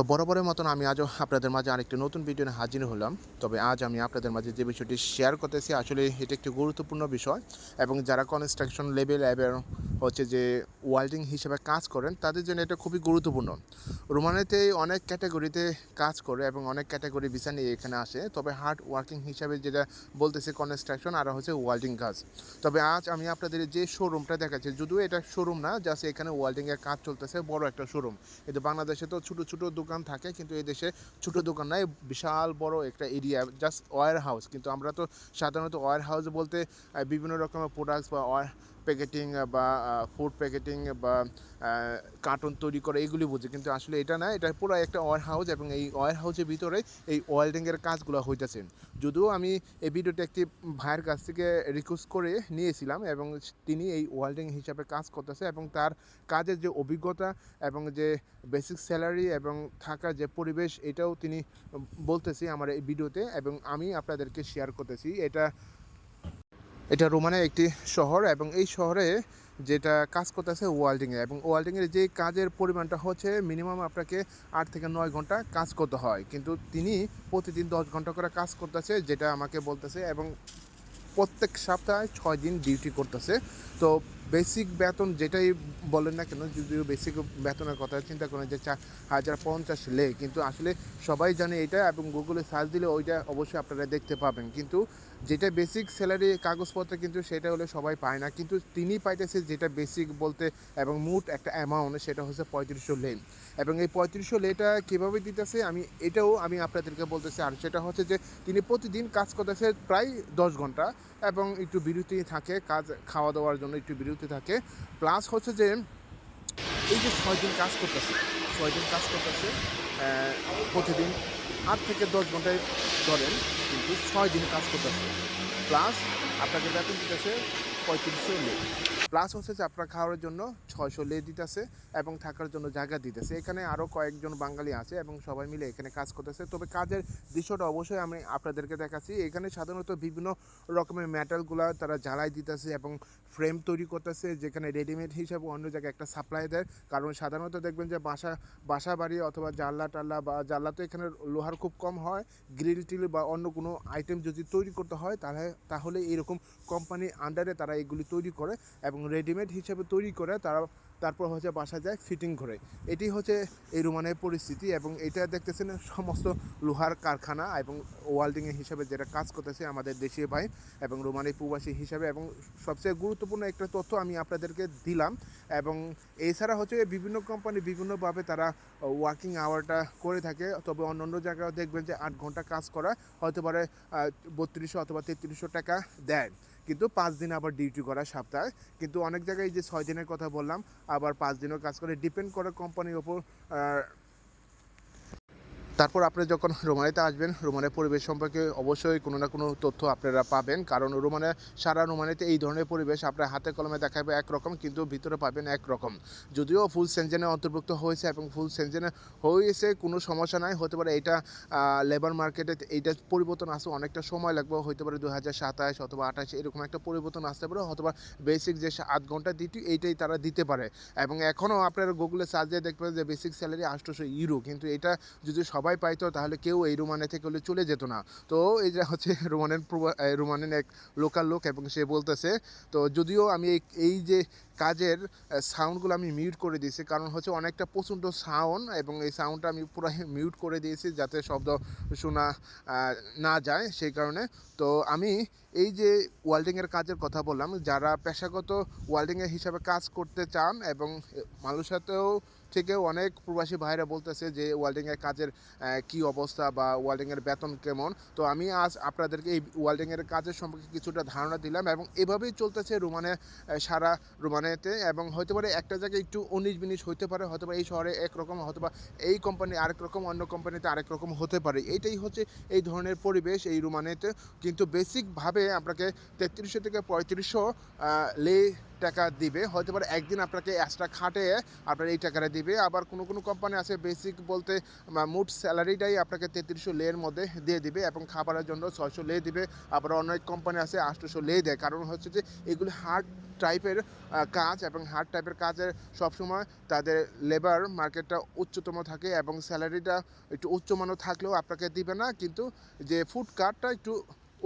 তো বরাবরের মতন আমি আজও আপনাদের মাঝে আরেকটি নতুন ভিডিও নিয়ে হাজির হলাম। তবে আজ আমি আপনাদের মাঝে যে বিষয়টি শেয়ার করতেছি, আসলে এটি একটি গুরুত্বপূর্ণ বিষয় এবং যারা কনস্ট্রাকশন লেভেল এবং হচ্ছে যে ওয়েল্ডিং হিসেবে কাজ করেন, তাদের জন্য এটা খুবই গুরুত্বপূর্ণ। রোমানেতে অনেক ক্যাটাগরিতে কাজ করে এবং অনেক ক্যাটাগরি ভিসা নিয়ে এখানে আসে। তবে হার্ড ওয়ার্কিং হিসাবে যেটা বলতেছে কনস্ট্রাকশন আর হচ্ছে ওয়েল্ডিং কাজ। তবে আজ আমি আপনাদের যে শোরুমটা দেখাচ্ছি, যদিও এটা শোরুম না জাস্ট এখানে ওয়েল্ডিংয়ের কাজ চলতেছে, বড় একটা শোরুম কিন্তু বাংলাদেশে তো ছোটো ছোটো দোকান থাকে, কিন্তু এই দেশে ছোটো দোকান নাই, বিশাল বড় একটা এরিয়া জাস্ট ওয়ার হাউস কিন্তু আমরা তো সাধারণত ওয়ার হাউস বলতে বিভিন্ন রকমের প্রোডাক্টস বা প্যাকেটিং বা ফুড প্যাকেটিং বা কার্টুন তৈরি করে এগুলি বুঝি। কিন্তু আসলে এটা না, এটা পুরো একটা ওয়ার হাউস এবং এই ওয়ার হাউসের ভিতরে এই ওয়েল্ডিংয়ের কাজগুলো হইতেছে। যদিও আমি এই ভিডিওটা একটি ভাইয়ের কাছ থেকে রিকোয়েস্ট করে নিয়েছিলাম এবং তিনি এই ওয়েল্ডিং হিসাবে কাজ করতেছে এবং তার কাজের যে অভিজ্ঞতা এবং যে বেসিক স্যালারি এবং থাকার যে পরিবেশ, এটাও তিনি বলতেছি আমার এই ভিডিওতে এবং আমি আপনাদেরকে শেয়ার করতেছি। এটা এটা রোমানের একটি শহর এবং এই শহরে যেটা কাজ করতেছে ওয়ার্ল্ডিংয়ে এবং ওয়ার্ল্ডিংয়ের যে কাজের পরিমাণটা হচ্ছে মিনিমাম আপনাকে আট থেকে নয় ঘণ্টা কাজ করতে হয়। কিন্তু তিনি প্রতিদিন দশ ঘণ্টা করে কাজ করতেছে যেটা আমাকে বলতেছে এবং প্রত্যেক সপ্তাহে ছয় দিন ডিউটি করতেছে। তো বেসিক বেতন যেটাই বলেন না কেন, যদিও বেসিক বেতনের কথা চিন্তা করেন যে চার হাজার পঞ্চাশ লে, কিন্তু আসলে সবাই জানে এটা এবং গুগলে সার্চ দিলে ওইটা অবশ্যই আপনারা দেখতে পাবেন। কিন্তু যেটা বেসিক স্যালারি কাগজপত্র কিন্তু সেটা হলে সবাই পায় না। কিন্তু তিনি পাইতেছে যেটা বেসিক বলতে এবং মোট একটা অ্যামাউন্ট সেটা হচ্ছে পঁয়ত্রিশশো লেন। এবং এই পঁয়ত্রিশশো লেটা কীভাবে দিতেছে আমি, এটাও আমি আপনাদেরকে বলতেছি। আর সেটা হচ্ছে যে তিনি প্রতিদিন কাজ করতেছে প্রায় দশ ঘণ্টা এবং একটু বিরতি থাকে, কাজ, খাওয়া দাওয়ার জন্য একটু বিরতি থাকে। প্লাস হচ্ছে যে এই যে ছয় দিন কাজ করতেছে, ছয় দিন কাজ করতেছে প্রতিদিন আট থেকে দশ ঘন্টায় ধরেন কিন্তু ছয় দিন কাজ করতেছে প্লাস আপনাকে বেতন দিতেছে পঁয়ত্রিশশো লে প্লাস হচ্ছে যে আপনার খাওয়ার জন্য ছয়শো লে দিতেছে এবং থাকার জন্য জায়গা দিতেছে। এখানে আরও কয়েকজন বাঙালি আছে এবং সবাই মিলে এখানে কাজ করতেছে। তবে কাজের দৃশ্যটা অবশ্যই আমি আপনাদেরকে দেখাচ্ছি। এখানে সাধারণত বিভিন্ন রকমের মেটালগুলো তারা জ্বালাই দিতেছে এবং ফ্রেম তৈরি করতেছে, যেখানে রেডিমেড হিসাবে অন্য জায়গায় একটা সাপ্লাই দেয়। কারণ সাধারণত দেখবেন যে বাসা বাসা বাড়ি অথবা জানলা টাল্লা বা জানলা তো এখানে লোহার খুব কম হয়। গ্রিল টিল বা অন্য কোনো আইটেম যদি তৈরি করতে হয়, তাহলে তাহলে এরকম কোম্পানির আন্ডারে তারা এগুলি তৈরি করে এবং রেডিমেড হিসেবে তৈরি করে তারা তারপর হচ্ছে বাসা যায় ফিটিং করে এটি হচ্ছে এই রোমানের পরিস্থিতি এবং এটা দেখতেছেন সমস্ত লোহার কারখানা এবং ওয়ার্ল্ডিংয়ের হিসাবে যেটা কাজ করতেছে আমাদের দেশীয় ভাই এবং রোমানি প্রবাসী হিসাবে এবং সবচেয়ে গুরুত্বপূর্ণ একটা তথ্য আমি আপনাদেরকে দিলাম এবং এছাড়া হচ্ছে বিভিন্ন কোম্পানি বিভিন্নভাবে তারা ওয়ার্কিং আওয়ারটা করে থাকে। তবে অন্য অন্য জায়গায় দেখবেন যে আট ঘণ্টা কাজ করা হতে পারে বত্রিশশো অথবা তেত্রিশশো টাকা দেয়। কিন্তু পাঁচ দিন আবার ডিউটি করা সপ্তাহে। কিন্তু অনেক জায়গায় যে ছয় দিনের কথা বললাম আবার পাঁচ দিনও কাজ করে। ডিপেন্ড করে কোম্পানির ওপর তারপর আপনি যখন রোমানিতে আসবেন রোমানের পরিবেশ সম্পর্কে অবশ্যই কোনো না কোনো তথ্য আপনারা পাবেন। কারণ রোমানে সারা রোমানিতে এই ধরনের পরিবেশ আপনার হাতে কলমে দেখাবে একরকম, কিন্তু ভিতরে পাবেন একরকম। যদিও ফুল সেনজেনে অন্তর্ভুক্ত হয়েছে এবং ফুল সেনজেনে হয়েছে, কোনো সমস্যা নাই। হতে পারে এটা লেবার মার্কেটে এইটা পরিবর্তন আসতে অনেকটা সময় লাগবে। হতে পারে দু হাজার সাতাশ অথবা আঠাশ, এরকম একটা পরিবর্তন আসতে পারে। অথবা বেসিক যে আধ ঘণ্টা ডিউটি এইটাই তারা দিতে পারে। এবং এখনও আপনারা গুগলে সার্চ দিয়ে দেখবেন যে বেসিক স্যালারি আটশোশো ইউরো কিন্তু এটা যদি সবাই পাইতো, তাহলে কেউ এই রোমানে থেকে হলে চলে যেত না। তো এই যে হচ্ছে রোমানের রুমানের এক লোকাল লোক এবং সে বলতেছে, তো যদিও আমি এই যে কাজের সাউন্ডগুলো আমি মিউট করে দিয়েছি। কারণ হচ্ছে অনেকটা প্রচণ্ড সাউন্ড এবং এই সাউন্ডটা আমি পুরো মিউট করে দিয়েছি যাতে শব্দ শোনা না যায় সেই কারণে। তো আমি এই যে ওয়েল্ডিংয়ের কাজের কথা বললাম, যারা পেশাগত ওয়েল্ডিংয়ের হিসাবে কাজ করতে চান এবং মানুষেতেও থেকে অনেক প্রবাসী ভাইরা বলতেছে যে ওয়েল্ডিংয়ের কাজের কি অবস্থা বা ওয়েল্ডিংয়ের বেতন কেমন। তো আমি আজ আপনাদেরকে এই ওয়েল্ডিংয়ের কাজের সম্পর্কে কিছুটা ধারণা দিলাম এবং এভাবেই চলতেছে রোমানে সারা সারা রোমানেতে এবং হতে পারে একটা জায়গায় একটু উনিশ বিনিশ হতে পারে হতে পারে এই শহরে একরকম হতে পারে এই কোম্পানি আরেক রকম, অন্য কোম্পানিতে আরেক রকম হতে পারে। এটাই হচ্ছে এই ধরনের পরিবেশ এই রুমানেতে। কিন্তু বেসিকভাবে আপনাকে তেত্রিশশো থেকে পঁয়ত্রিশশো লে টাকা দিবে, হয়তো পারে একদিন আপনাকে এক্সট্রা খাটে আপনার এই টাকাটা দিবে। আবার কোনো কোনো কোম্পানি আছে বেসিক বলতে মোট স্যালারিটাই আপনাকে তেত্রিশশো লের মধ্যে দিয়ে দিবে এবং খাবারের জন্য ছয়শো লে দিবে। আবার অনেক কোম্পানি আছে আটশোশো লে দেয়। কারণ হচ্ছে যে, এগুলি হার্ড টাইপের কাজ এবং হার্ড টাইপের কাজের সবসময় তাদের লেবার মার্কেটটা উচ্চতম থাকে এবং স্যালারিটা একটু উচ্চমানও থাকলেও আপনাকে দিবে না। কিন্তু যে ফুড কার্ডটা একটু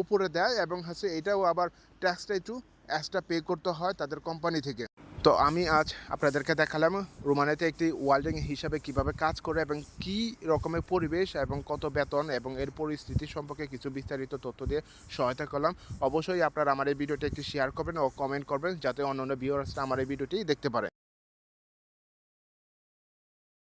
উপরে দেয় এবং হচ্ছে এটাও আবার ট্যাক্সটা একটু এক্সট্রা পে করতে হয় তাদের কোম্পানি থেকে। তো আমি আজ আপনাদেরকে দেখালাম রোমানিতে একটি ওয়ার্ল্ডিং হিসাবে কীভাবে কাজ করে এবং কি রকমের পরিবেশ এবং কত বেতন এবং এর পরিস্থিতি সম্পর্কে কিছু বিস্তারিত তথ্য দিয়ে সহায়তা করলাম। অবশ্যই আপনারা আমার এই ভিডিওটি একটি শেয়ার করবেন ও কমেন্ট করবেন যাতে অন্য অন্যান্য ভিউয়ার্সরা আমার এই ভিডিওটি দেখতে পারে।